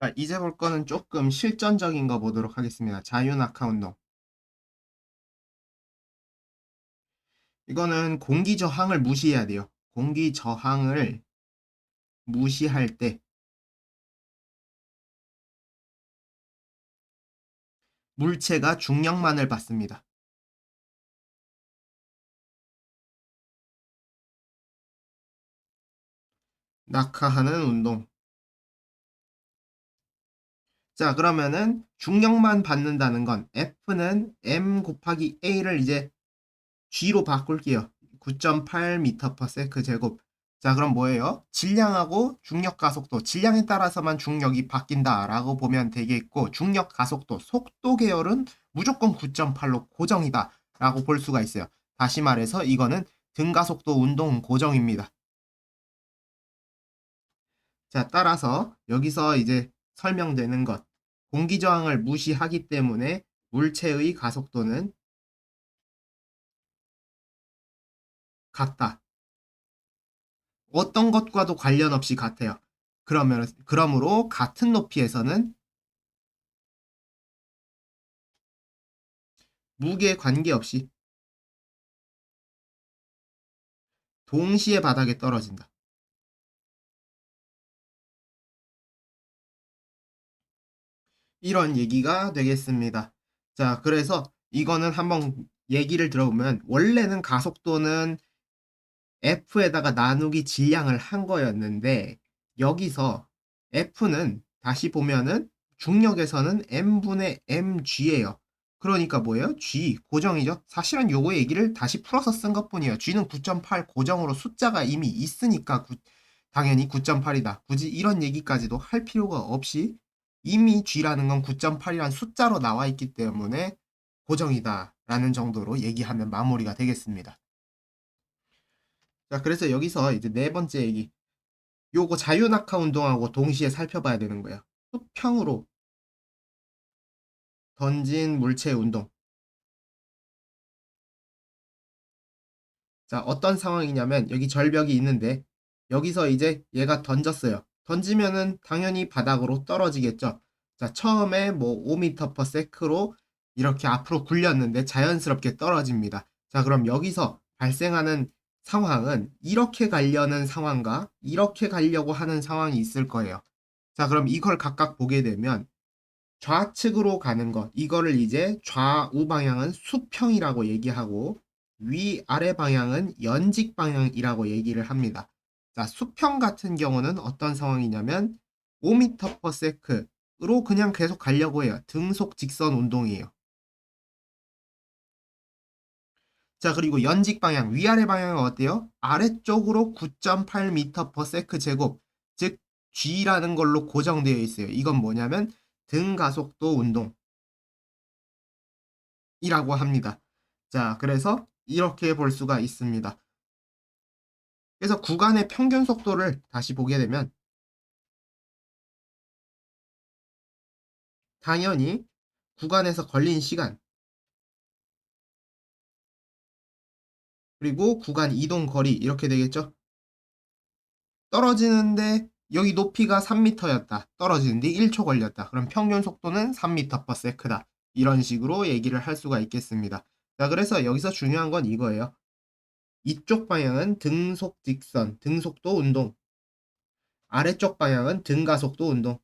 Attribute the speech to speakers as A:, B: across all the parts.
A: 자, 이제 볼 거는 조금 실전적인 거 보도록 하겠습니다. 자유낙하 운동. 이거는 공기 저항을 무시해야 돼요. 공기 저항을 무시할 때 물체가 중력만을 받습니다. 낙하하는 운동. 자, 그러면은 중력만 받는다는 건 F는 m 곱하기 a를 이제 g로 바꿀게요. 9.8m/s 제곱. 자, 그럼 뭐예요? 질량하고 중력 가속도, 질량에 따라서만 중력이 바뀐다라고 보면 되겠고, 중력 가속도, 속도 계열은 무조건 9.8로 고정이다라고 볼 수가 있어요. 다시 말해서 이거는 등가속도 운동 고정입니다. 자, 따라서 여기서 이제 설명되는 것. 공기 저항을 무시하기 때문에 물체의 가속도는 같다. 어떤 것과도 관련 없이 같아요. 그러면 그러므로 같은 높이에서는 무게 관계없이 동시에 바닥에 떨어진다. 이런 얘기가 되겠습니다. 자, 그래서 이거는 한번 얘기를 들어보면 원래는 가속도는 F에다가 나누기 질량을 한 거였는데 여기서 F는 다시 보면은 중력에서는 m분의 mg예요. 그러니까 뭐예요? g 고정이죠. 사실은 요거 얘기를 다시 풀어서 쓴 것뿐이에요. g는 9.8 고정으로 숫자가 이미 있으니까 구, 당연히 9.8이다. 굳이 이런 얘기까지도 할 필요가 없이 이미 g라는 건 9.8이란 숫자로 나와 있기 때문에 고정이다 라는 정도로 얘기하면 마무리가 되겠습니다. 자, 그래서 여기서 이제 네 번째 얘기. 요거 자유낙하 운동하고 동시에 살펴봐야 되는 거예요. 수평으로 던진 물체 운동. 자, 어떤 상황이냐면 여기 절벽이 있는데 여기서 이제 얘가 던졌어요. 던지면은 당연히 바닥으로 떨어지겠죠. 자, 처음에 뭐 5m/s로 이렇게 앞으로 굴렸는데 자연스럽게 떨어집니다. 자, 그럼 여기서 발생하는 상황은 이렇게 가려는 상황과 이렇게 가려고 하는 상황이 있을 거예요. 자, 그럼 이걸 각각 보게 되면 좌측으로 가는 것, 이거를 이제 좌우 방향은 수평이라고 얘기하고 위 아래 방향은 연직 방향이라고 얘기를 합니다. 자, 수평 같은 경우는 어떤 상황이냐면 5m/s로 그냥 계속 가려고 해요. 등속 직선 운동이에요. 자, 그리고 연직 방향, 위아래 방향은 어때요? 아래쪽으로 9.8m/s 제곱, 즉 G라는 걸로 고정되어 있어요. 이건 뭐냐면 등 가속도 운동 이라고 합니다. 자, 그래서 이렇게 볼 수가 있습니다. 그래서 구간의 평균 속도를 다시 보게 되면 당연히 구간에서 걸린 시간 그리고 구간 이동 거리 이렇게 되겠죠? 떨어지는데 여기 높이가 3m였다. 떨어지는데 1초 걸렸다. 그럼 평균 속도는 3m/s다. 이런 식으로 얘기를 할 수가 있겠습니다. 자, 그래서 여기서 중요한 건 이거예요. 이쪽 방향은 등속 직선, 등속도 운동. 아래쪽 방향은 등가속도 운동.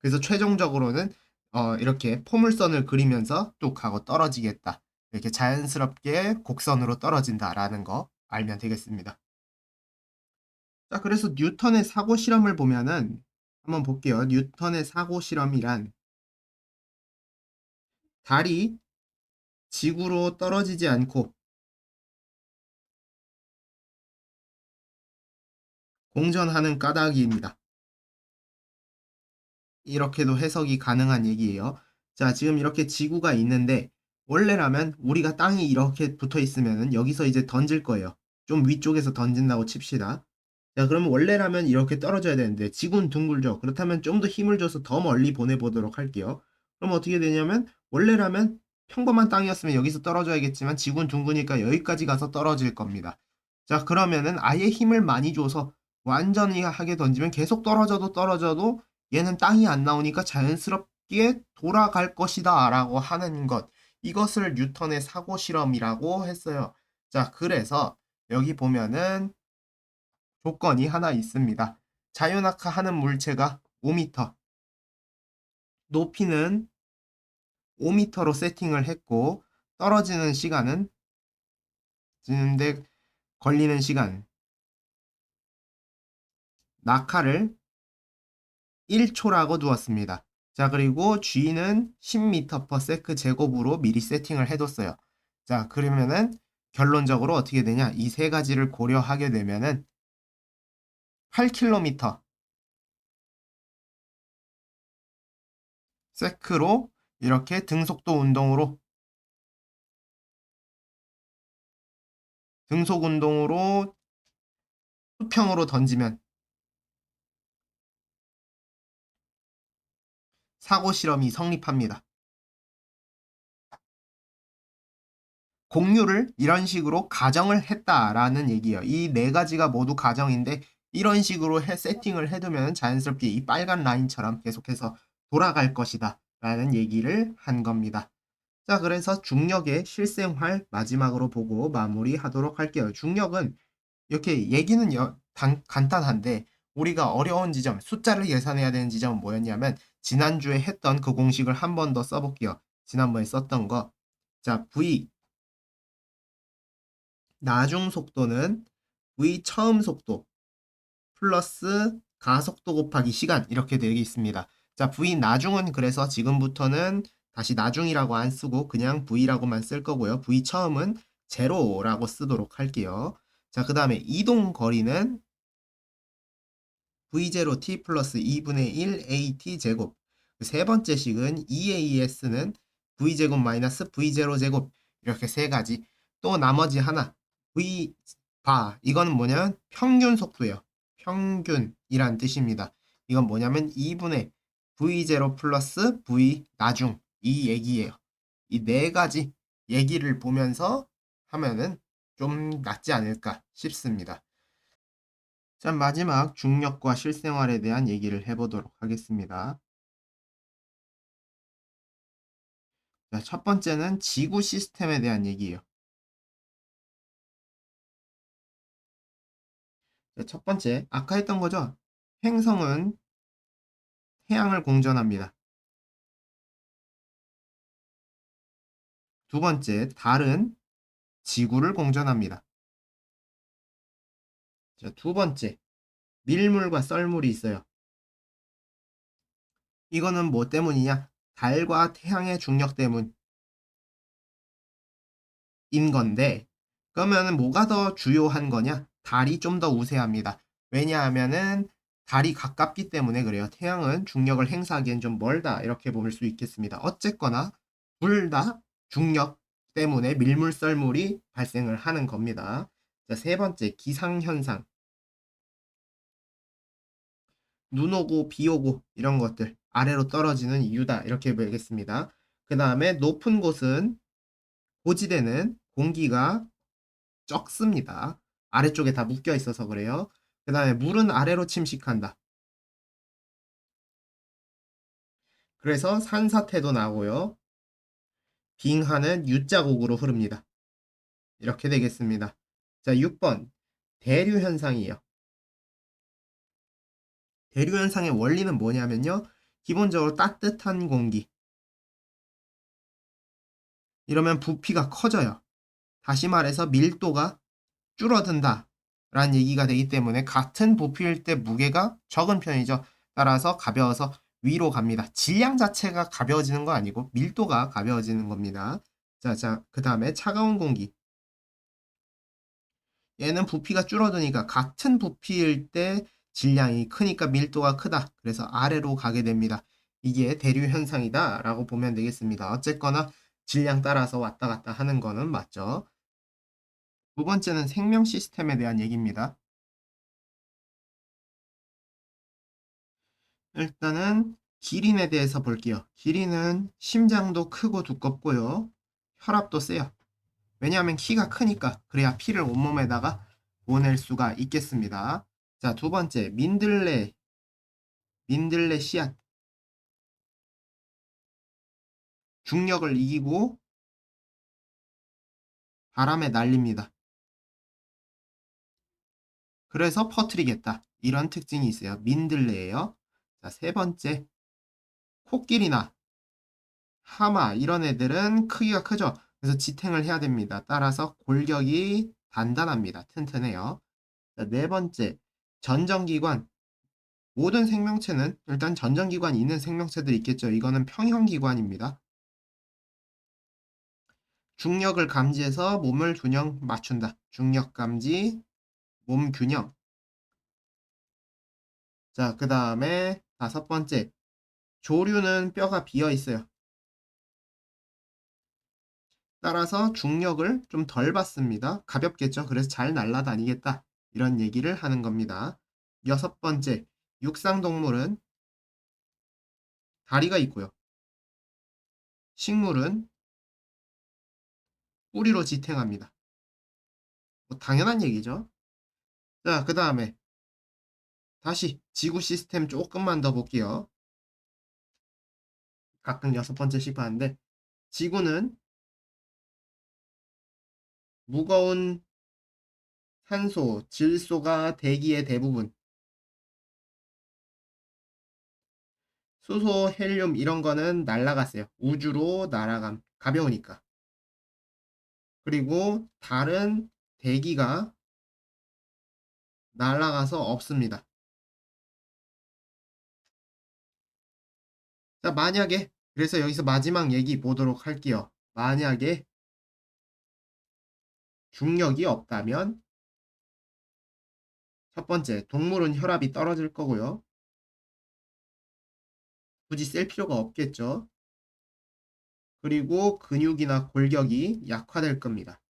A: 그래서 최종적으로는 어, 이렇게 포물선을 그리면서 뚝 하고 떨어지겠다. 이렇게 자연스럽게 곡선으로 떨어진다라는 거 알면 되겠습니다. 자, 그래서 뉴턴의 사고 실험을 보면은 한번 볼게요. 뉴턴의 사고 실험이란 달이 지구로 떨어지지 않고 공전하는 까닭입니다. 이렇게도 해석이 가능한 얘기예요. 자, 지금 이렇게 지구가 있는데 원래라면 우리가 땅이 이렇게 붙어 있으면 여기서 이제 던질 거예요. 좀 위쪽에서 던진다고 칩시다. 자, 그러면 원래라면 이렇게 떨어져야 되는데 지구는 둥글죠. 그렇다면 좀 더 힘을 줘서 더 멀리 보내보도록 할게요. 그럼 어떻게 되냐면 원래라면 평범한 땅이었으면 여기서 떨어져야겠지만 지구는 둥그니까 여기까지 가서 떨어질 겁니다. 자, 그러면은 아예 힘을 많이 줘서 완전히 하게 던지면 계속 떨어져도 떨어져도 얘는 땅이 안 나오니까 자연스럽게 돌아갈 것이다 라고 하는 것. 이것을 뉴턴의 사고 실험이라고 했어요. 자, 그래서 여기 보면은 조건이 하나 있습니다. 자유낙하하는 물체가 5m, 높이는 5m로 세팅을 했고 떨어지는 시간은 지는데 걸리는 시간 낙하를 1초라고 두었습니다. 자 그리고 G는 10m/s 제곱으로 미리 세팅을 해뒀어요. 자 그러면은 결론적으로 어떻게 되냐 이 세 가지를 고려하게 되면은 8km 세크로 이렇게 등속도 운동으로 등속 운동으로 수평으로 던지면 사고 실험이 성립합니다. 공유를 이런 식으로 가정을 했다라는 얘기예요. 이 네 가지가 모두 가정인데 이런 식으로 해, 세팅을 해두면 자연스럽게 이 빨간 라인처럼 계속해서 돌아갈 것이다 라는 얘기를 한 겁니다. 자 그래서 중력의 실생활 마지막으로 보고 마무리하도록 할게요. 중력은 이렇게 얘기는 여, 단, 간단한데 우리가 어려운 지점, 숫자를 계산해야 되는 지점은 뭐였냐면 지난주에 했던 그 공식을 한 번 더 써볼게요. 지난번에 썼던 거. 자, V 나중 속도는 V 처음 속도 플러스 가속도 곱하기 시간 이렇게 되어 있습니다. 자, V 나중은 그래서 지금부터는 다시 나중이라고 안 쓰고 그냥 V라고만 쓸 거고요. V 처음은 제로라고 쓰도록 할게요. 자, 그 다음에 이동 거리는 V0t 플러스 2분의 1 AT 제곱. 그세 번째 식은 EAS는 V제곱 마이너스 V0 제곱. 이렇게 세 가지. 또 나머지 하나. V 바. 이거는 뭐냐면 평균 속도예요. 평균이란 뜻입니다. 이건 뭐냐면 2분의 V0 플러스 V 나중. 이 얘기예요. 이 네 가지 얘기를 보면서 하면은 좀 낫지 않을까 싶습니다. 자, 마지막 중력과 실생활에 대한 얘기를 해보도록 하겠습니다. 자, 첫 번째는 지구 시스템에 대한 얘기예요. 자, 첫 번째, 아까 했던 거죠? 행성은 태양을 공전합니다. 두 번째, 달은 지구를 공전합니다. 자, 두 번째, 밀물과 썰물이 있어요. 이거는 뭐 때문이냐? 달과 태양의 중력 때문인 건데, 그러면 뭐가 더 주요한 거냐? 달이 좀 더 우세합니다. 왜냐하면은 달이 가깝기 때문에 그래요. 태양은 중력을 행사하기엔 좀 멀다. 이렇게 볼 수 있겠습니다. 어쨌거나, 둘 다 중력 때문에 밀물 썰물이 발생을 하는 겁니다. 자, 세 번째, 기상현상. 눈 오고 비 오고 이런 것들 아래로 떨어지는 이유다. 이렇게 보겠습니다. 그 다음에 높은 곳은 고지대는 공기가 적습니다. 아래쪽에 다 묶여 있어서 그래요. 그 다음에 물은 아래로 침식한다. 그래서 산사태도 나고요. 빙하는 U자곡으로 흐릅니다. 이렇게 되겠습니다. 자, 6번. 대류 현상이에요. 대류 현상의 원리는 뭐냐면요. 기본적으로 따뜻한 공기. 이러면 부피가 커져요. 다시 말해서 밀도가 줄어든다. 라는 얘기가 되기 때문에 같은 부피일 때 무게가 적은 편이죠. 따라서 가벼워서 위로 갑니다. 질량 자체가 가벼워지는 거 아니고 밀도가 가벼워지는 겁니다. 자, 자, 그 다음에 차가운 공기. 얘는 부피가 줄어드니까 같은 부피일 때 질량이 크니까 밀도가 크다. 그래서 아래로 가게 됩니다. 이게 대류 현상이다 라고 보면 되겠습니다. 어쨌거나 질량 따라서 왔다 갔다 하는 거는 맞죠. 두 번째는 생명 시스템에 대한 얘기입니다. 일단은 기린에 대해서 볼게요. 기린은 심장도 크고 두껍고요. 혈압도 세요. 왜냐하면 키가 크니까 그래야 피를 온몸에다가 보낼 수가 있겠습니다. 자, 두 번째, 민들레. 민들레 씨앗. 중력을 이기고 바람에 날립니다. 그래서 퍼뜨리겠다. 이런 특징이 있어요. 민들레예요. 자, 세 번째. 코끼리나 하마 이런 애들은 크기가 크죠. 그래서 지탱을 해야 됩니다. 따라서 골격이 단단합니다. 튼튼해요. 자, 네 번째. 전정기관. 모든 생명체는 일단 전정기관이 있는 생명체들이 있겠죠. 이거는 평형기관입니다. 중력을 감지해서 몸을 균형 맞춘다. 중력 감지, 몸 균형. 자, 그 다음에 다섯 번째. 조류는 뼈가 비어 있어요. 따라서 중력을 좀 덜 받습니다. 가볍겠죠. 그래서 잘 날아다니겠다. 이런 얘기를 하는 겁니다. 여섯 번째. 육상 동물은 다리가 있고요. 식물은 뿌리로 지탱합니다. 뭐 당연한 얘기죠. 자, 그 다음에 다시 지구 시스템 조금만 더 볼게요. 가끔 여섯 번째씩 봤는데 지구는 무거운 산소, 질소가 대기의 대부분 수소, 헬륨 이런 거는 날아갔어요. 우주로 날아감. 가벼우니까. 그리고 달은 대기가 날아가서 없습니다. 자, 만약에 그래서 여기서 마지막 얘기 보도록 할게요. 만약에 중력이 없다면 첫 번째, 동물은 혈압이 떨어질 거고요. 굳이 셀 필요가 없겠죠. 그리고 근육이나 골격이 약화될 겁니다.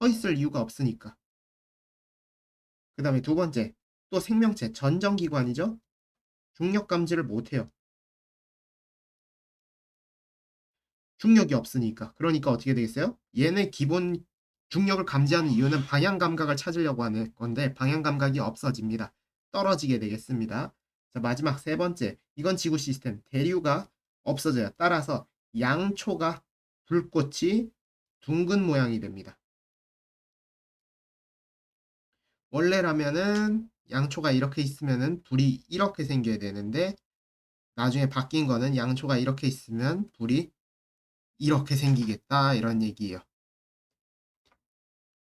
A: 서 있을 이유가 없으니까. 그 다음에 두 번째, 또 생명체, 전정기관이죠? 중력 감지를 못해요. 중력이 없으니까. 그러니까 어떻게 되겠어요? 얘네 기본 중력을 감지하는 이유는 방향 감각을 찾으려고 하는 건데 방향 감각이 없어집니다. 떨어지게 되겠습니다. 자, 마지막 세 번째. 이건 지구 시스템. 대류가 없어져요. 따라서 양초가 불꽃이 둥근 모양이 됩니다. 원래라면은 양초가 이렇게 있으면은 불이 이렇게 생겨야 되는데 나중에 바뀐 거는 양초가 이렇게 있으면 불이 이렇게 생기겠다 이런 얘기예요.